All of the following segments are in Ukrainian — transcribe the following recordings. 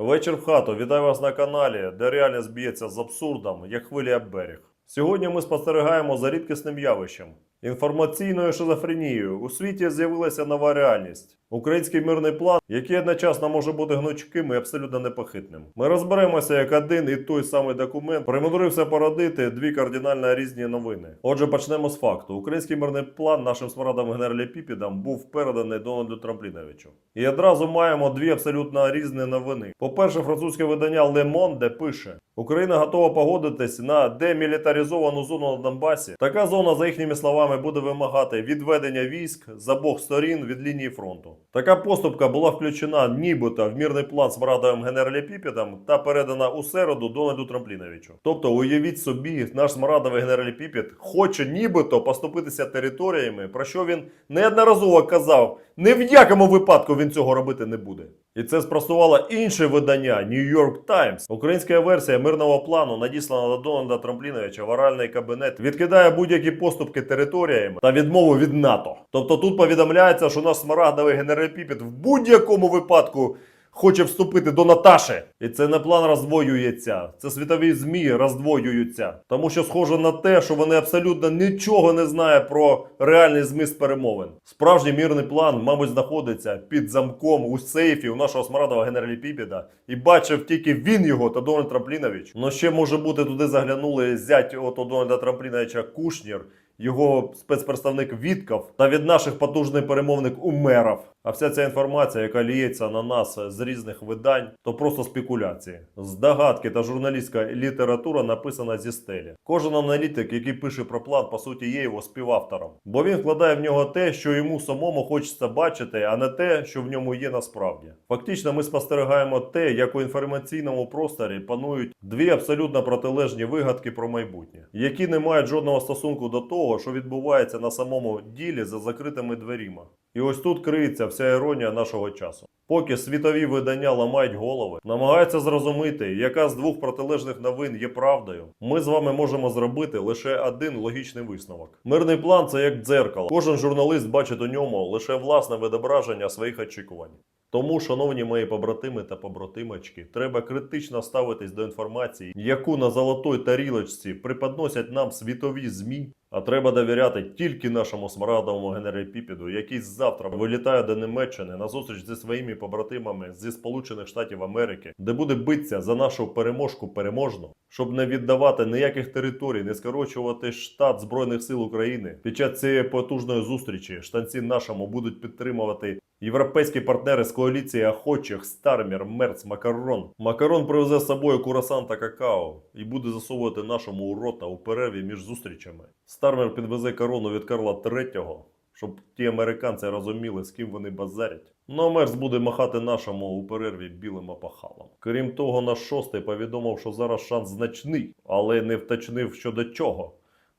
Вечір в хату. Вітаю вас на каналі, де реальність б'ється з абсурдом, як хвиля берег. Сьогодні ми спостерігаємо за рідкісним явищем. Інформаційною шизофренією у світі з'явилася нова реальність. Український мирний план, який одночасно може бути гнучким і абсолютно непохитним. Ми розберемося, як один і той самий документ примудрився породити дві кардинально різні новини. Отже, почнемо з факту: український мирний план нашим смарадам генералі Піпідам був переданий Дональду Трампліновичу. І одразу маємо дві абсолютно різні новини. По-перше, французьке видання Le Monde пише: Україна готова погодитись на демілітаризовану зону на Донбасі. Така зона, за їхніми словами, буде вимагати відведення військ з обох сторін від лінії фронту. Така поступка була включена нібито в мірний план з Марадовим генералі Піпідом та передана у середу Дональду Трампліновичу. Тобто, уявіть собі, наш смарадовий генералі Піпід хоче нібито поступитися територіями, про що він неодноразово казав. Ні в якому випадку він цього робити не буде. І це спростувало інше видання New York Times. Українська версія мирного плану, надіслана до Дональда Трампліновича в оральний кабінет, відкидає будь-які поступки територіями та відмову від НАТО. Тобто тут повідомляється, що наш смарагдовий генерал Піпіт в будь-якому випадку хоче вступити до Наташі. І це не план роздвоюється. Це світові ЗМІ роздвоюються. Тому що схоже на те, що вони абсолютно нічого не знають про реальний зміст перемовин. Справжній мірний план, мабуть, знаходиться під замком у сейфі у нашого смарадового генералі Піпіда. І бачив тільки він його та Дональд Трамплінович. Ну ще може бути туди заглянули зять ото Дональда Трампліновича Кушнір його спецпредставник Вітков та від наших потужний перемовник Умеров. А вся ця інформація, яка ліється на нас з різних видань, то просто спекуляції. Здогадки та журналістська література написана зі стелі. Кожен аналітик, який пише про план, по суті, є його співавтором, бо він вкладає в нього те, що йому самому хочеться бачити, а не те, що в ньому є насправді. Фактично, ми спостерігаємо те, як у інформаційному просторі панують дві абсолютно протилежні вигадки про майбутнє, які не мають жодного стосунку до того, що відбувається на самому ділі за закритими дверима. І ось тут криється вся іронія нашого часу. Поки світові видання ламають голови, намагаються зрозуміти, яка з двох протилежних новин є правдою. Ми з вами можемо зробити лише один логічний висновок. Мирний план це як дзеркало. Кожен журналіст бачить у ньому лише власне відображення своїх очікувань. Тому, шановні мої побратими та побратимочки, треба критично ставитись до інформації, яку на золотій тарілочці преподносять нам світові ЗМІ. А треба довіряти тільки нашому смарагдовому генераліпіпіду, який завтра вилітає до Німеччини на зустріч зі своїми побратимами зі Сполучених Штатів Америки, де буде битися за нашу переможку переможну, щоб не віддавати ніяких територій, не скорочувати штат Збройних сил України. Під час цієї потужної зустрічі штанці нашому будуть підтримувати Європейські партнери з коаліції охочих Стармір, Мерц, Макарон. Макарон привезе з собою курасан та какао і буде засовувати нашому у рота у перерві між зустрічами. Стармер підвезе корону від Карла III, щоб ті американці розуміли, з ким вони базарять. Ну а Мерц буде махати нашому у перерві білим опахалом. Крім того, наш шостий повідомив, що зараз шанс значний, але не вточнив щодо чого.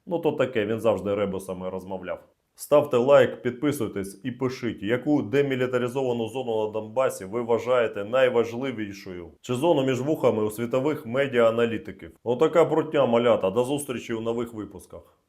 Ну то таке, він завжди ребусами розмовляв. Ставте лайк, підписуйтесь і пишіть, яку демілітаризовану зону на Донбасі ви вважаєте найважливішою. Чи зону між вухами у світових медіа-аналітиків. Отака брутня малята. До зустрічі у нових випусках.